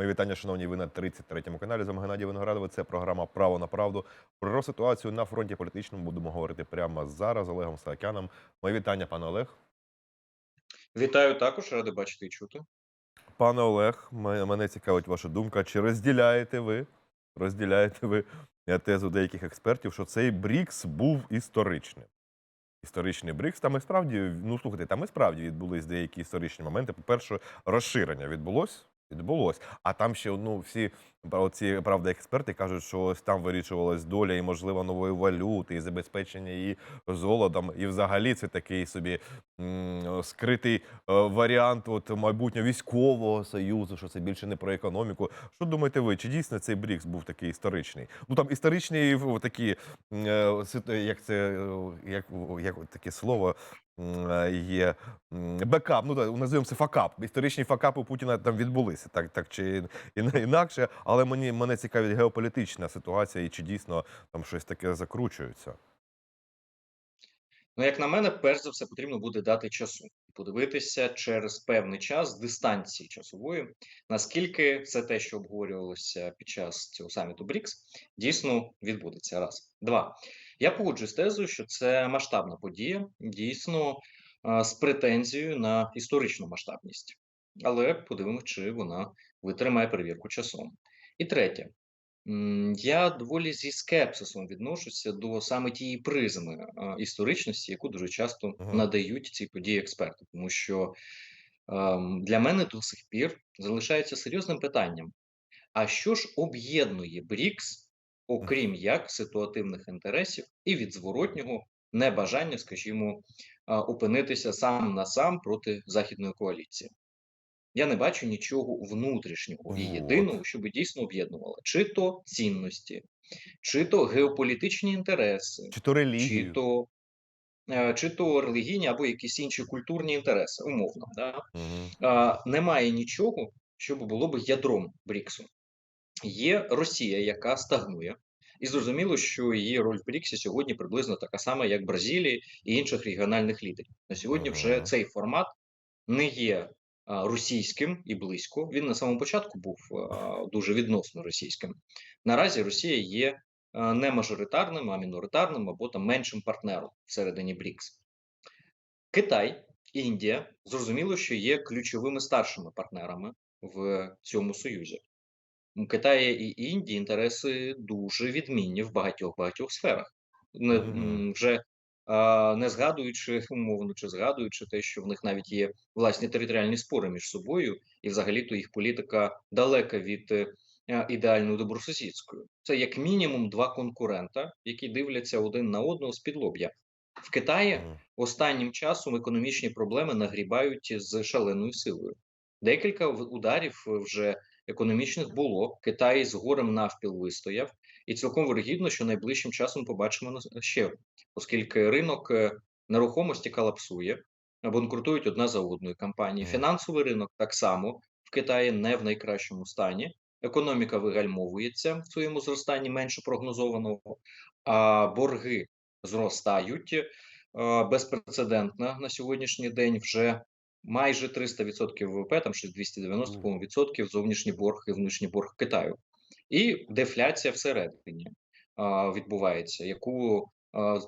Мої вітання, шановні, ви на 33-му каналі. З вами Геннадій Виноградовий. Це програма Право на правду. Про ситуацію на фронті політичному будемо говорити прямо зараз з Олегом Саакяном. Мої вітання, пане Олег. Вітаю також, радий бачити і чути. Пане Олег, мене цікавить ваша думка. Чи розділяєте ви розділяєте ви е, тезу деяких експертів, що цей Брікс був історичним? Історичний Брікс, там і справді, ну слухайте, там і справді відбулись деякі історичні моменти. По-перше, розширення відбулось. Відбулось. А там ще ну, всі ці правда експерти кажуть, що ось там вирішувалась доля і можливо нової валюти, і забезпечення її золотом. І взагалі це такий собі м, скритий е, варіант от майбутнього військового союзу, що це більше не про економіку. Що думаєте ви? Чи дійсно цей Брікс був такий історичний? Ну там історичні в- такі, е, як це е, як, як таке слово є бекап. Ну називаємо це факап. Історичні факапи Путіна там відбулися, так, так чи інакше. Але мені мене цікавить геополітична ситуація, і чи дійсно там щось таке закручується. Ну, як на мене, перш за все потрібно буде дати часу, подивитися через певний час дистанції часової, наскільки все те, що обговорювалося під час цього саміту БРІКС, дійсно відбудеться. Раз два. Я погоджуюсь з тезою, що це масштабна подія, дійсно з претензією на історичну масштабність. Але подивимося, чи вона витримає перевірку часом. І третє. Я доволі зі скепсисом відношуся до саме тієї призми історичності, яку дуже часто Мгм. надають ці події експерти, тому що ем, для мене до сих пір залишається серйозним питанням: а що ж об'єднує БРІКС, окрім як ситуативних інтересів і від зворотнього небажання, скажімо, опинитися сам на сам проти західної коаліції? Я не бачу нічого внутрішнього і єдиного, що би дійсно об'єднувало, чи то цінності, чи то геополітичні інтереси, Чи то чи то, е, чи то релігійні або якісь інші культурні інтереси, умовно. Да? А, немає нічого, що було б ядром БРІКСу. Є Росія, яка стагнує, і зрозуміло, що її роль в БРІКСі сьогодні приблизно така сама, як Бразилії і інших регіональних лідерів. На сьогодні вже цей формат не є російським і близько. Він на самому початку був дуже відносно російським. Наразі Росія є не мажоритарним, а міноритарним або там меншим партнером всередині БРІКС. Китай, Індія зрозуміло, що є ключовими старшими партнерами в цьому союзі. У Китаю і Індії інтереси дуже відмінні в багатьох багатьох сферах. Не, Мгм. м, вже не згадуючи умовно, чи згадуючи те, що в них навіть є власні територіальні спори між собою, і взагалі-то їх політика далека від е, ідеальної добросусідської. Це як мінімум два конкурента, які дивляться один на одного з-під лоб'я. В Китаї останнім часом економічні проблеми нагрібають з шаленою силою. Декілька ударів вже економічних було. Китай з горем навпіл вистояв, і цілком вирогідно, що найближчим часом побачимо ще, оскільки ринок е, нерухомості колапсує, банкрутують одна за одною компанії. Фінансовий ринок так само в Китаї не в найкращому стані. Економіка вигальмовується в своєму зростанні менше прогнозованого, а борги зростають е, безпрецедентно на сьогоднішній день вже майже 300% ВВП, там щось 290 Мгм. відсотків зовнішній борг і внутрішній борг Китаю. І дефляція всередині а, відбувається, яку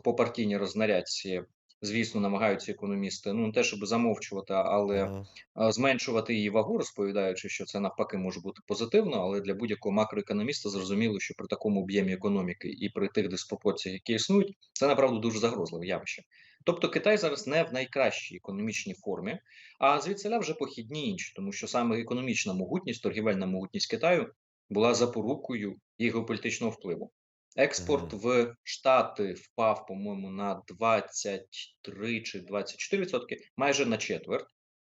по партійній рознарядці, звісно, намагаються економісти, ну не те, щоб замовчувати, але а, зменшувати її вагу, розповідаючи, що це навпаки може бути позитивно, але для будь-якого макроекономіста зрозуміло, що при такому об'ємі економіки і при тих диспропорціях, які існують, це направду дуже загрозливе явище. Тобто Китай зараз не в найкращій економічній формі, а звідсиля вже похідні інші, тому що саме економічна могутність, торгівельна могутність Китаю була запорукою їх геополітичного впливу. Експорт в Штати впав, по-моєму, на 23 чи 24 відсотки, майже на четверть.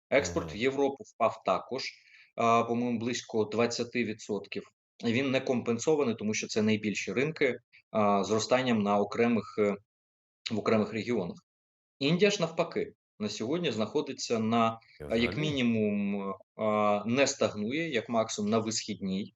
Експорт в Європу впав також, по-моєму, близько 20 відсотків. Він не компенсований, тому що це найбільші ринки зростанням на окремих е, в окремих регіонах. Індія ж навпаки на сьогодні знаходиться на як мінімум не стагнує, як максимум на висхідній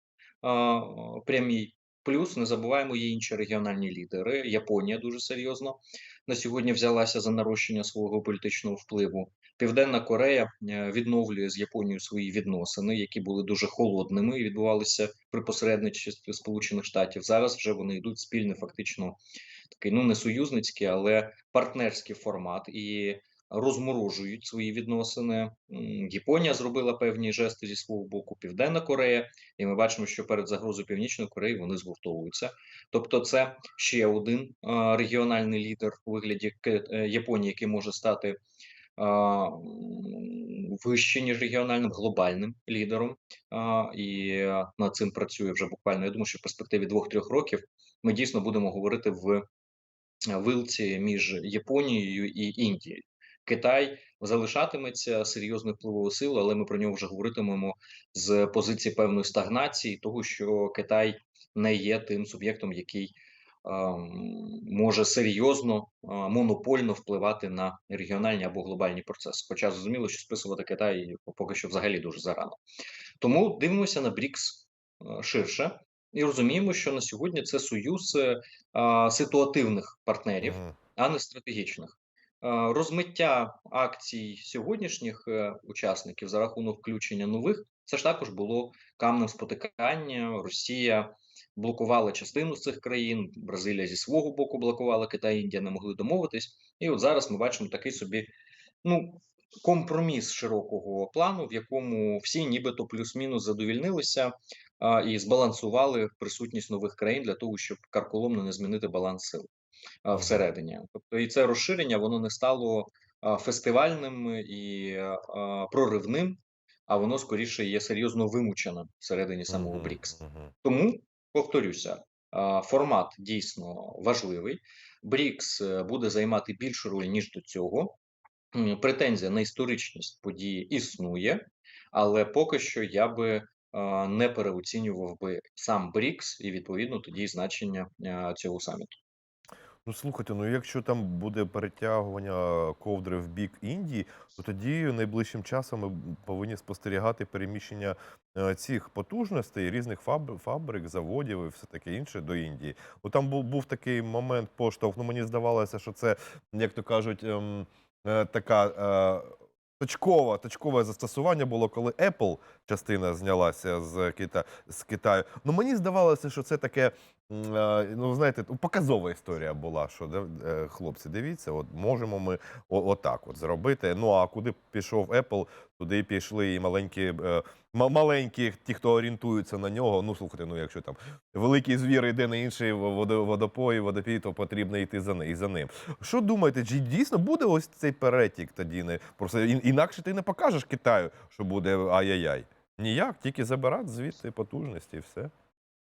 прямій. Плюс не забуваємо, є інші регіональні лідери. Японія дуже серйозно на сьогодні взялася за нарощення свого політичного впливу. Південна Корея е, відновлює з Японією свої відносини, які були дуже холодними і відбувалися при посередництві Сполучених Штатів. Зараз вже вони йдуть спільний, фактично такий ну не союзницький, але партнерський формат і розморожують свої відносини. Японія зробила певні жести зі свого боку, Південна Корея, і ми бачимо, що перед загрозою Північної Кореї вони згуртовуються. Тобто, це ще один регіональний лідер у вигляді е, Японії, який може стати вище ніж регіональним глобальним лідером. І над цим працює вже буквально. Я думаю, що в перспективі двох-трьох років ми дійсно будемо говорити в вилці між Японією і Індією. Китай залишатиметься серйозною впливовою силою, але ми про нього вже говоритимемо з позиції певної стагнації, того що Китай не є тим суб'єктом, який ем, може серйозно а, монопольно впливати на регіональні або глобальні процеси. Хоча зрозуміло, що списувати Китай поки що взагалі дуже зарано. Тому дивимося на БРІКС е, ширше і розуміємо, що на сьогодні це союз е, а, ситуативних партнерів, Мгм. а не стратегічних. Е, Розмиття акцій сьогоднішніх е, учасників за рахунок включення нових, це ж також було камнем спотикання. Росія блокувала частину з цих країн, Бразилія зі свого боку блокувала, Китай Індія не могли домовитись. І от зараз ми бачимо такий собі ну, компроміс широкого плану, в якому всі нібито плюс-мінус задовільнилися а, і збалансували присутність нових країн для того, щоб карколомно не змінити баланс сил всередині. Тобто, і це розширення воно не стало фестивальним і проривним, а воно скоріше є серйозно вимученим всередині самого БРІКС. Тому повторюся, формат дійсно важливий. БРІКС е, буде займати більшу роль ніж до цього. Претензія на історичність події існує, але поки що я би не переоцінював би сам БРІКС і відповідно тоді значення цього саміту. Ну слухайте, ну якщо там буде перетягування ковдри в бік Індії, то тоді найближчим часом ми повинні спостерігати переміщення е, цих потужностей різних фабрик, заводів і все таке інше до Індії. Ну там був, був такий момент поштовх. Ну мені здавалося, що це, як то кажуть, ем, е, така. Точкове, точкове застосування було, коли Apple частина знялася з Кита з Китаю. Ну мені здавалося, що це таке, ну знаєте, ну, показова історія була. Що е, хлопці, дивіться, от можемо ми отак от зробити. Ну а куди пішов Apple, туди пішли і маленькі, е, маленькі, ті, хто орієнтуються на нього. Ну слухайте, ну якщо там великий звір йде на інший водо- водопой, водопій, то потрібно йти за ни- і за ним. Що думаєте, чи дійсно буде ось цей перетік тоді? Не просто ін- інакше ти не покажеш Китаю, що буде ай-яй-яй. Ніяк, тільки забирати звідти потужності і все.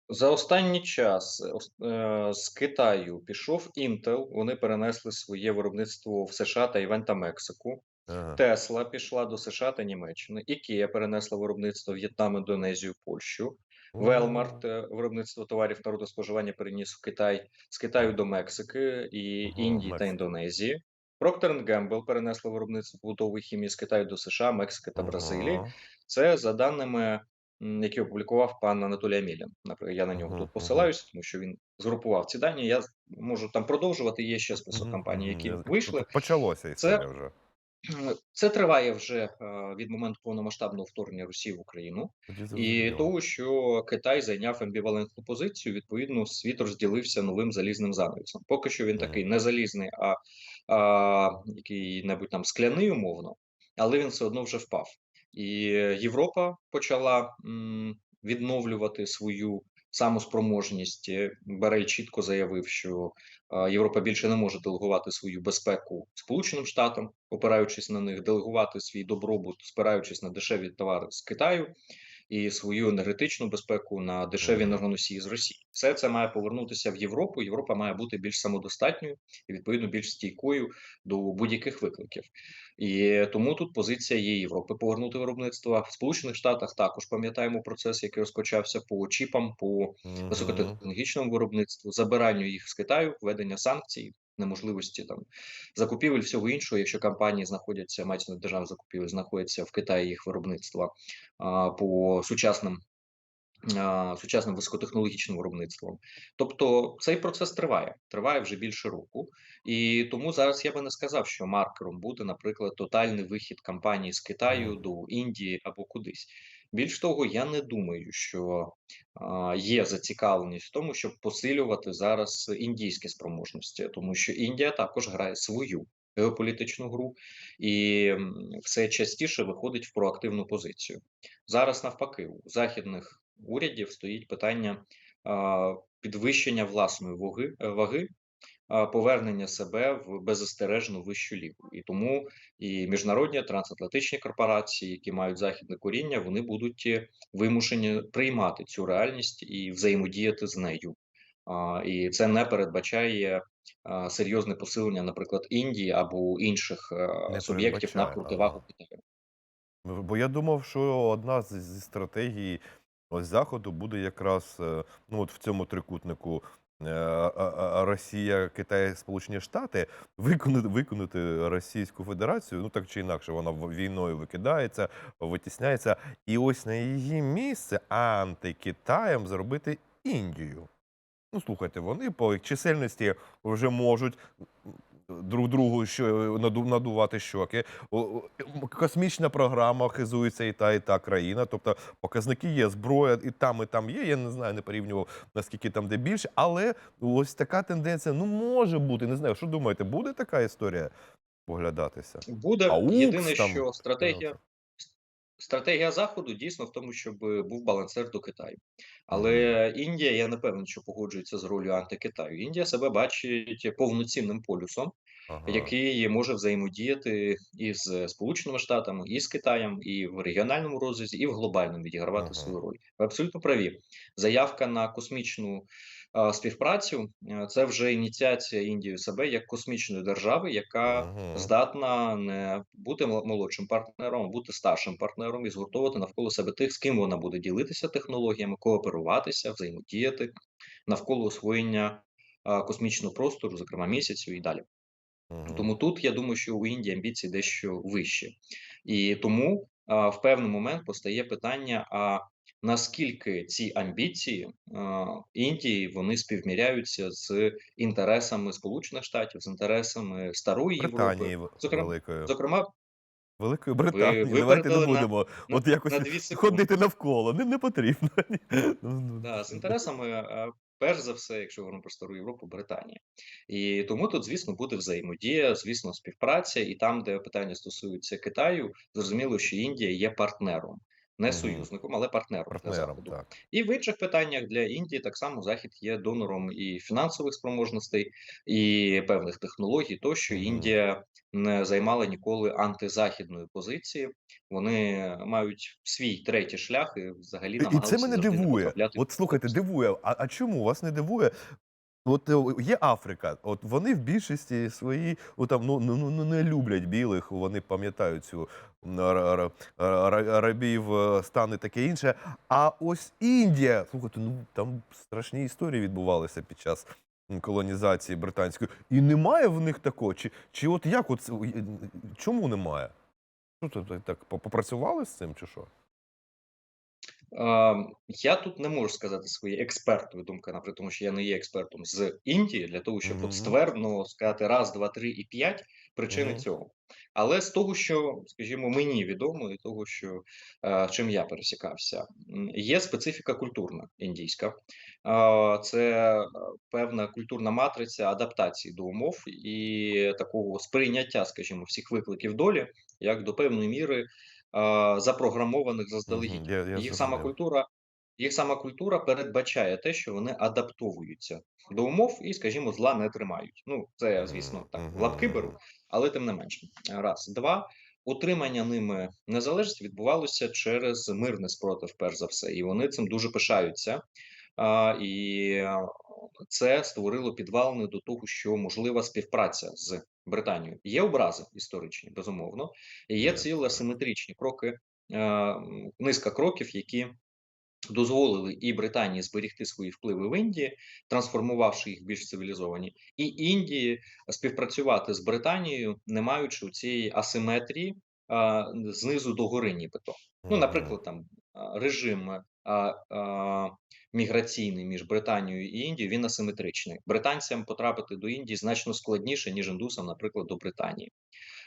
За останній час е, е, з Китаю пішов Intel, вони перенесли своє виробництво в США, Тайвань та Мексику. Ага. Тесла пішла до США та Німеччини. Ікея перенесла виробництво В'єтнам, Індонезію, Польщу. Велмарт е, виробництво товарів народу споживання переніс в Китай з Китаю до Мексики і Ага, Індії та Індонезії. Procter Gamble перенесло виробництво побутової хімії з Китаю до США, Мексики та Бразилії. Ага. Це за даними, які опублікував пан Анатолій Амілін. Наприклад, я на нього тут посилаюся, тому що він згрупував ці дані. Я можу там продовжувати. Є ще список компаній, які вийшли. Почалося Це історія вже. це триває вже е, від моменту повномасштабного вторгнення Росії в Україну. І того, що Китай зайняв амбівалентну позицію, відповідно, світ розділився новим залізним занавісом. Поки що він такий не залізний, а, а який-небудь там скляний умовно, але він все одно вже впав. І Європа почала відновлювати свою самоспроможність. Берель чітко заявив, що Європа більше не може делегувати свою безпеку Сполученим Штатам, опираючись на них, делегувати свій добробут, спираючись на дешеві товари з Китаю і свою енергетичну безпеку на дешеві енергоносії з Росії. Все це має повернутися в Європу. Європа має бути більш самодостатньою і відповідно більш стійкою до будь-яких викликів. І тому тут позиція є Європи повернути виробництво в Сполучених Штатах. Також пам'ятаємо процес, який розпочався по чіпам, по високотехнологічному виробництву, забиранню їх з Китаю, введення санкцій. Неможливості там закупівель всього іншого, якщо компанії знаходяться, мають на державних закупівель, знаходяться в Китаї їх виробництва а, по сучасним а, сучасним високотехнологічним виробництвом. Тобто цей процес триває, триває вже більше року, і тому зараз я би не сказав, що маркером буде, наприклад, тотальний вихід компанії з Китаю до Індії або кудись. Більш того, я не думаю, що є зацікавленість в тому, щоб посилювати зараз індійські спроможності, тому що Індія також грає свою геополітичну гру і все частіше виходить в проактивну позицію. Зараз навпаки, у західних урядів стоїть питання підвищення власної ваги, ваги, повернення себе в беззастережну вищу лігу. І тому і міжнародні трансатлантичні корпорації, які мають західне коріння, вони будуть е, вимушені приймати цю реальність і взаємодіяти з нею. І це не передбачає серйозне посилення, наприклад, Індії або інших е, Не суб'єктів на противагу. Китаю. Бо я думав, що одна зі стратегій ось Заходу буде якраз, е, ну, от в цьому трикутнику, е, Росія, Китай, Сполучені Штати виконати виконати Російську Федерацію, ну, так чи інакше, вона війною викидається, витісняється, і ось на її місце антикитаєм зробити Індію. Ну, слухайте, вони по чисельності вже можуть друг другу що наду, надувати щоки. Космічна програма хизується і та, і та країна. Тобто показники є, зброя і там, і там є. Я не знаю, не порівнював наскільки там де більше, але ось така тенденція ну може бути. Не знаю, що думаєте, буде така історія поглядатися? Буде АУКС єдине, там, що е, стратегія. Стратегія Заходу дійсно в тому, щоб був балансир до Китаю. Але Індія, я не певен, що погоджується з ролью антикитаю. Індія себе бачить повноцінним полюсом, Ага. який може взаємодіяти із Сполученими Штатами, і з Китаєм, і в регіональному розрізі, і в глобальному відігравати свою роль. Ви абсолютно праві. Заявка на космічну співпрацю е, це вже ініціація Індії себе як космічної держави, яка Мгм. здатна не бути молодшим партнером, а бути старшим партнером і згуртовувати навколо себе тих, з ким вона буде ділитися технологіями, кооперуватися, взаємодіяти навколо освоєння космічного простору, зокрема місяцю і далі. Мгм. Тому тут я думаю, що у Індії амбіції дещо вищі, і тому а, в певний момент постає питання: а наскільки ці амбіції Індії вони співміряються з інтересами Сполучених Штатів, з інтересами старої Європи, Британії в- зокрема, великою. зокрема, Великої ви Британії. Давайте не будемо на, от якось на ходити навколо. Не, не потрібно. Ну, ну, Да, з інтересами, е, перш за все, якщо говоримо про стару Європу, Британія. І тому тут, звісно, буде взаємодія, звісно, співпраця, і там, де питання стосуються Китаю, зрозуміло, що Індія є партнером, не союзником, але партнером для Заходу. так. І в інших питаннях для Індії так само Захід є донором і фінансових спроможностей, і певних технологій. Тощо Мгм. Індія не займала ніколи антизахідної позиції. Вони мають свій третій шлях і взагалі І, і це мене дивує. От слухайте, дивує. А, а чому вас не дивує? От е, є Африка, от вони в більшості своїй ну, там, ну, ну, ну, не люблять білих, вони пам'ятають цю ара- е, стан і таке інше. А ось Індія, слухайте, ну там страшні історії відбувалися під час колонізації британської. І немає в них такого. Чи, чи от як от, чому немає? Що так попрацювали з цим, чи що? Я тут не можу сказати свої експертові думки, наприклад, тому що я не є експертом з Індії для того, щоб от ствердно сказати раз, два, три і п'ять причини Мгм. цього. Але з того, що, скажімо, мені відомо, і того, що е, чим я пересікався, є специфіка культурна індійська. Це е, певна культурна матриця адаптації до умов і такого сприйняття, скажімо, всіх викликів долі, як до певної міри запрограмованих заздалегідь. Я, я Їх сама культура, їх сама культура передбачає те, що вони адаптовуються до умов і, скажімо, зла не тримають. Ну, це я, звісно, так лапки беру, але тим не менше. Раз, два. Утримання ними незалежності відбувалося через мирний спротив, перш за все, і вони цим дуже пишаються. А, і це створило підвалини до того, що можлива співпраця з Британією. Є образи історичні, безумовно, і є так. асиметричні кроки, е, низка кроків, які дозволили і Британії зберегти свої впливи в Індії, трансформувавши їх більш цивілізовані, і Індії співпрацювати з Британією, не маючи цієї асиметрії а, знизу до гори, нібито. Ну, наприклад, там режим а, а, міграційний між Британією і Індією, він асиметричний. Британцям потрапити до Індії значно складніше, ніж індусам, наприклад, до Британії.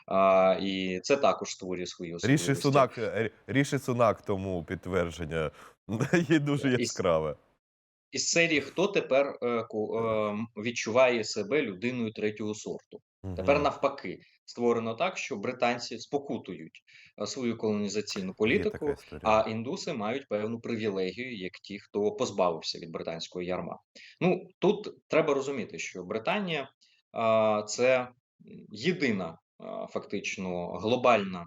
А, і це також створює свої Ріші особливості. Сунак, е, Ріші Сунак тому підтвердження є дуже яскраве. Із серії хто тепер е, е, відчуває себе людиною третього сорту? Тепер навпаки створено так, що британці спокутують е, свою колонізаційну політику, а індуси мають певну привілегію, як ті, хто позбавився від британського ярма. Ну тут треба розуміти, що Британія а, це єдина а, фактично глобальна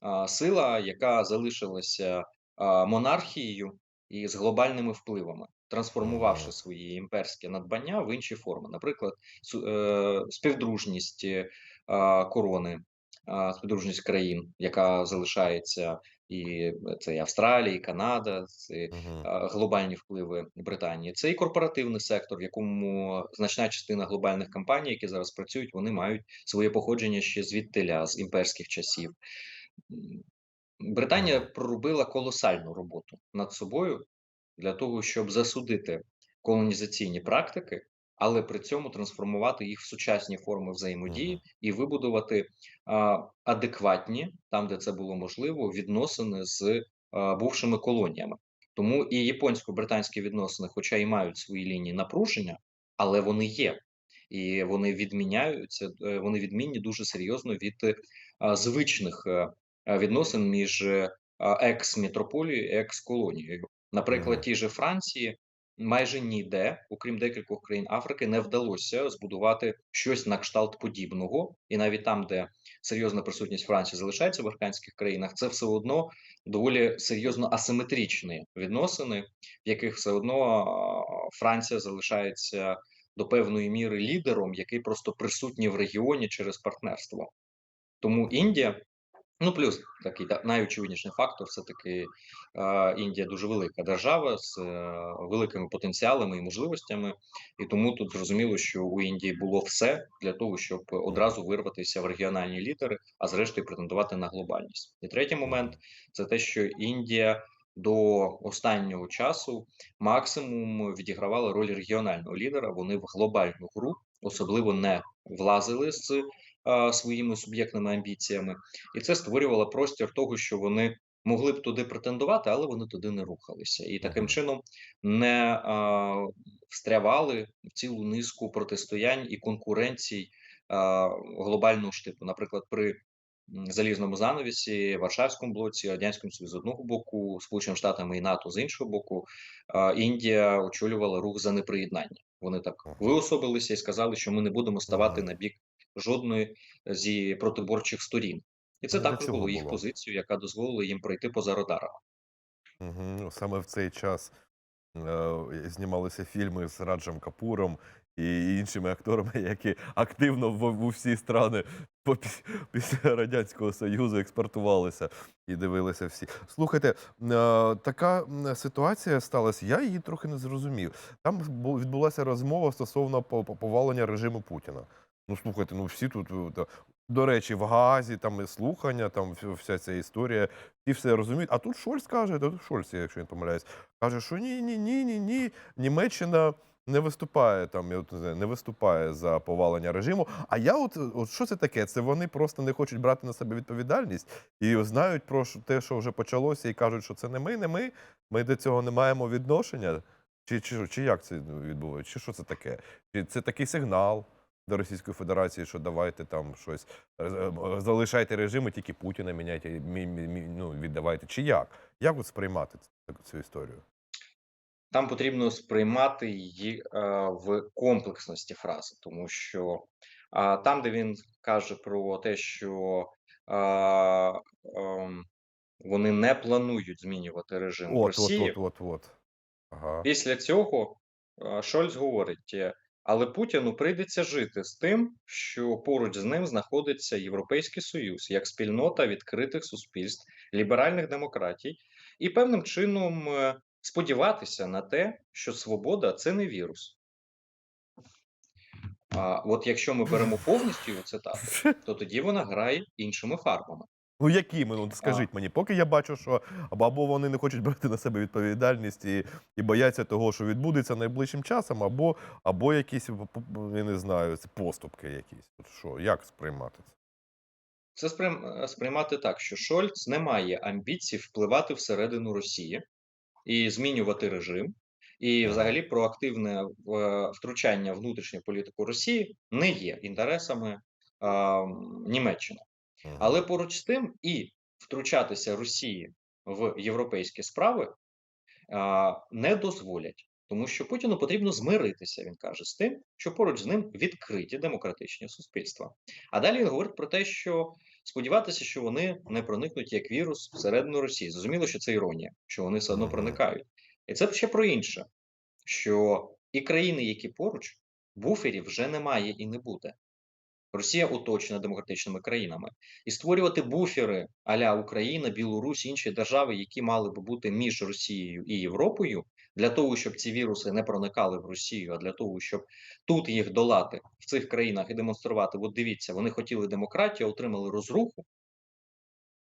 а, сила, яка залишилася а, монархією і з глобальними впливами, трансформувавши свої імперські надбання в інші форми, наприклад, е, співдружність корони, співдружність країн, яка залишається, і це і Австралія, і Канада, це а, глобальні впливи Британії. Це і корпоративний сектор, в якому значна частина глобальних компаній, які зараз працюють, вони мають своє походження ще звідтиля, з імперських часів. Британія проробила колосальну роботу над собою для того, щоб засудити колонізаційні практики, але при цьому трансформувати їх в сучасні форми взаємодії і вибудувати а, адекватні, там де це було можливо, відносини з а, бувшими колоніями. Тому і японсько-британські відносини, хоча і мають свої лінії напруження, але вони є. І вони відміняються, е, вони відмінні дуже серйозно від а, звичних е, е, відносин між е, екс-метрополією і екс-колонією. Наприклад, тій же Франції майже ніде, окрім декількох країн Африки, не вдалося збудувати щось на кшталт подібного, і навіть там, де серйозна присутність Франції залишається в африканських країнах, це все одно доволі серйозно асиметричні відносини, в яких все одно Франція залишається до певної міри лідером, який просто присутній в регіоні через партнерство. Тому Індія, ну плюс такий та, найочевидніший фактор, все таки е, Індія дуже велика держава з е, великими потенціалами і можливостями, і тому тут зрозуміло, що у Індії було все для того, щоб одразу вирватися в регіональні лідери, а зрештою претендувати на глобальність. І третій момент це те, що Індія. До останнього часу максимум відігравала роль регіонального лідера. Вони в глобальну гру особливо не влазили з своїми суб'єктними амбіціями, і це створювало простір того, що вони могли б туди претендувати, але вони туди не рухалися, і таким чином не а, встрявали в цілу низку протистоянь і конкуренцій а, глобального штипу. Наприклад, при залізному занавісі, Варшавському блоці, радянському Союзу з одного боку, Сполученими Штатами і НАТО з іншого боку, Індія очолювала рух за неприєднання. Вони так виособилися і сказали, що ми не будемо ставати на бік жодної зі протиборчих сторін, і це Ну, також було їх було. позицією, яка дозволила їм пройти поза радарами. Ну, Саме в цей час е, знімалися фільми з Раджем Капуром і іншими акторами, які активно в, в усі страни після Радянського Союзу експортувалися і дивилися всі. Слухайте, е, така ситуація сталася, я її трохи не зрозумів. Там бу- відбулася розмова стосовно по- по- повалення режиму Путіна. Ну, слухайте, ну всі тут. е, До речі, в Газі там і слухання, там вся- ця історія, всі все розуміють. А тут Шольц каже, тут Шольц, якщо не помиляюсь, каже, що ні, ні, ні, ні, ні. Німеччина не виступає там, я от не знаю, не виступає за повалення режиму. А я от, от що це таке? Це вони просто не хочуть брати на себе відповідальність і знають про те, що вже почалося, і кажуть, що це не ми, не ми. Ми до цього не маємо відношення. Чи, чи, чи як це відбувається? Чи що це таке? Чи це такий сигнал до Російської Федерації, що давайте там щось е, е, залишайте режим, і тільки Путіна міняйте, мі- мі- мі- ну, віддавайте. Чи як? Як от сприймати цю, цю історію? Там потрібно сприймати її е, в комплексності фрази, тому що а, там, де він каже про те, що а, ем, вони не планують змінювати режим От, от, Росії, от, от, от. Ага. Після цього е, Шольц говорить: е, але Путіну прийдеться жити з тим, що поруч з ним знаходиться Європейський Союз як спільнота відкритих суспільств, ліберальних демократій, і певним чином е, сподіватися на те, що свобода це не вірус. А от якщо ми беремо повністю цитату, то тоді вона грає іншими фарбами. Ну якими? Ну скажіть мені, поки я бачу, що або, вони не хочуть брати на себе відповідальність і, і бояться того, що відбудеться найближчим часом, або, або якісь я не знаю, поступки якісь. От що, як сприймати це? Це е, сприймати так, що Шольц не має амбіцій впливати всередину Росії і змінювати режим, і взагалі проактивне е, втручання в внутрішню політику Росії не є інтересами м, Німеччини. Але поруч з тим і втручатися Росії в європейські справи а, не дозволять, тому що Путіну потрібно змиритися, він каже, з тим, що поруч з ним відкриті демократичні суспільства. А далі він говорить про те, що сподіватися, що вони не проникнуть як вірус всередину Росії. Зрозуміло, що це іронія, що вони все одно проникають. І це ще про інше, що і країни, які поруч, буферів вже немає і не буде. Росія оточена демократичними країнами, і створювати буфери аля Україна, Білорусь, інші держави, які мали би бути між Росією і Європою, для того, щоб ці віруси не проникали в Росію, а для того, щоб тут їх долати в цих країнах і демонструвати. От дивіться, вони хотіли демократію, отримали розруху.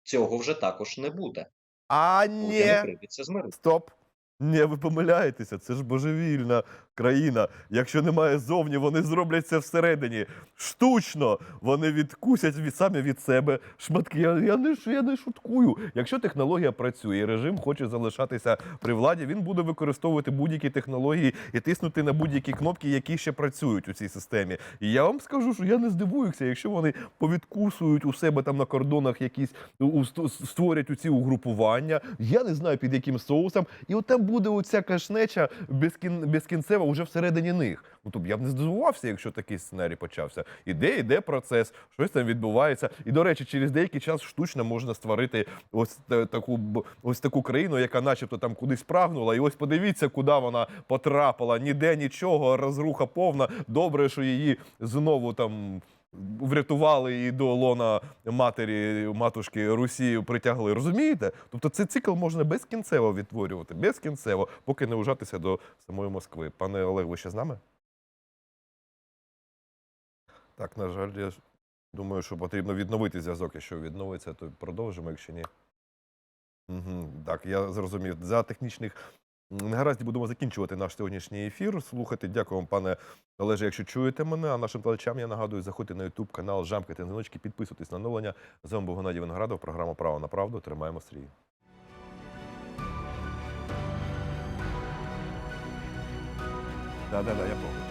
Цього вже також не буде. А ні, стоп. Ні, ви помиляєтеся, це ж божевільна країна. Якщо немає зовні, вони зроблять це всередині. Штучно вони відкусять від самі від себе шматки. Я, я, не, я не шуткую. Якщо технологія працює, і режим хоче залишатися при владі, він буде використовувати будь-які технології і тиснути на будь-які кнопки, які ще працюють у цій системі. І я вам скажу, що я не здивуюся, якщо вони повідкусують у себе там на кордонах якісь у- створять у ці угрупування. Я не знаю під яким соусом. І от там буде оця кашнеча безкін, безкінцева вже всередині них. Ну тобто я б не здивувався, якщо такий сценарій почався. Іде, іде процес, щось там відбувається. І до речі, через деякий час штучно можна створити ось таку ось таку країну, яка, начебто, там кудись прагнула. І ось подивіться, куди вона потрапила. Ніде нічого, розруха повна. Добре, що її знову там. Врятували і до лона матері, матушки Русі притягли. Розумієте? Тобто цей цикл можна безкінцево відтворювати, безкінцево, поки не вжатися до самої Москви. Пане Олег, ви ще з нами? Так, на жаль, я думаю, що потрібно відновити зв'язок. Якщо відновиться, то продовжимо, якщо ні. Угу, так, я зрозумів. За технічних негараздів будемо закінчувати наш сьогоднішній ефір. Слухайте, дякую вам, пане Олеже, якщо чуєте мене. А нашим глядачам я нагадую, заходьте на YouTube канал, жамкайте дзвіночки, підписуйтесь на оновлення. З вами був Геннадій Виноградов, програма Право на правду. Тримаємо стрій. Да, да, да, я помню.